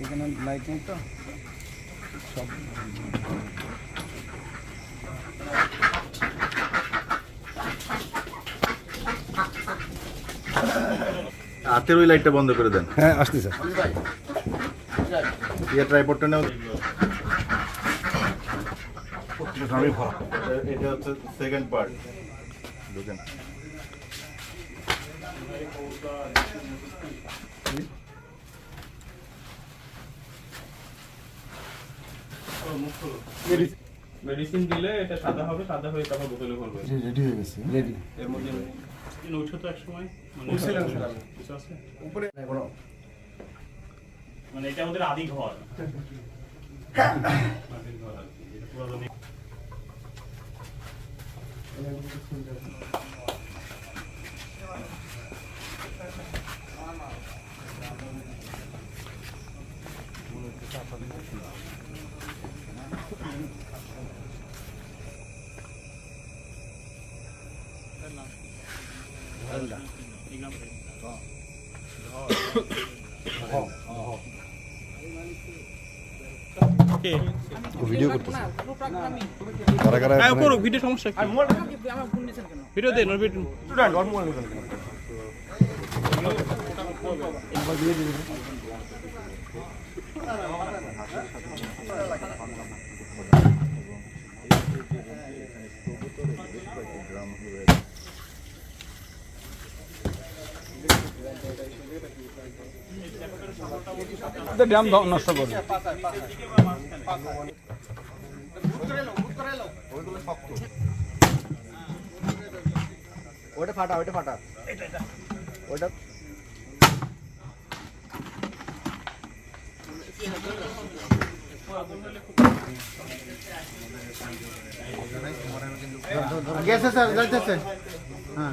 এখানে লাইট নেই তো? সব হাতের ওই লাইটটা বন্ধ করে দেন। হ্যাঁ আসছি স্যার। ইয়ে ট্রাইপডটা নেও। এটা- এটা হচ্ছে সেকেন্ড পার্ট ঢুকেন মেডিসিন দিলে এটা সাদা হবে সাদা হয়ে তারপর বোতলে ভরবে। রেডি হয়ে গেছে। রেডি এর মধ্যে উঠছো তো এক সময় মানে কিছু আছে? উপরে মানে এটা আমাদের আদি ঘর। মাটির ঘর আর কি। এটা পুরাতন ভিডিও করতেছে। কারা কারা এখানে- ভিডিও সমস্যা কি? ভিডিও দেন ওর ভিডিও ড্যাম নষ্ট করবে। ওটা ফাটা ওটা ফাটা। ওটা গেছে স্যার যাইতেছে। হ্যাঁ।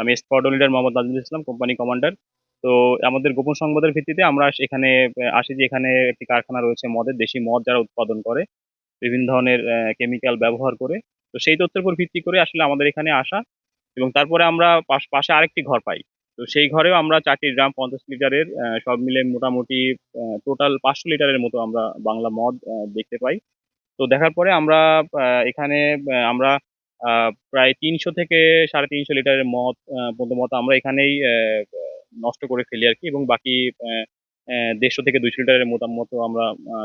আমি spot leader Mohammad Nazmul Islam company commander তো আমাদের গোপন সংবাদের ভিত্তিতে আমরা এখানে আসি যে এখানে একটি কারখানা রয়েছে মদের, দেশি মদ যারা উৎপাদন করে, বিভিন্ন ধরনের কেমিক্যাল ব্যবহার করে। তো সেই তথ্যের উপর ভিত্তি করে আসলে আমাদের এখানে আসা এবং তারপরে আমরা পাশ- আরেকটি ঘর পাই। তো সেই ঘরেও আমরা চারটি ড্রাম পঞ্চাশ লিটারের সব মিলে মোটামুটি টোটাল পাঁচশো লিটারের মতো আমরা বাংলা মদ দেখতে পাই। তো দেখার পরে আমরা এখানে আমরা প্রায় তিনশো থেকে সাড়ে তিনশো লিটারের মদ মদ আমরা এখানেই নষ্ট করে ফেলি আর কি এবং বাকি দেড়শো থেকে দুইশো লিটারের মতো মতো আমরা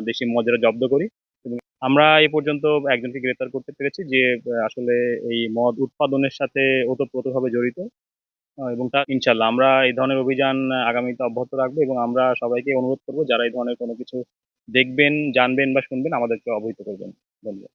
দেশি যেটা জব্দ করি। এবং আমরা এ পর্যন্ত একজনকে গ্রেপ্তার করতে পেরেছি যে আসলে এই মদ উৎপাদনের সাথে ওতপ্রোতভাবে জড়িত। এবং তা ইনশাল্লাহ আমরা এই ধরনের অভিযান আগামীতে অব্যাহত রাখব এবং আমরা সবাইকে অনুরোধ করব যারা এই ধরনের কোনো কিছু দেখবেন, জানবেন বা শুনবেন আমাদেরকে অবহিত করবেন। ধন্যবাদ।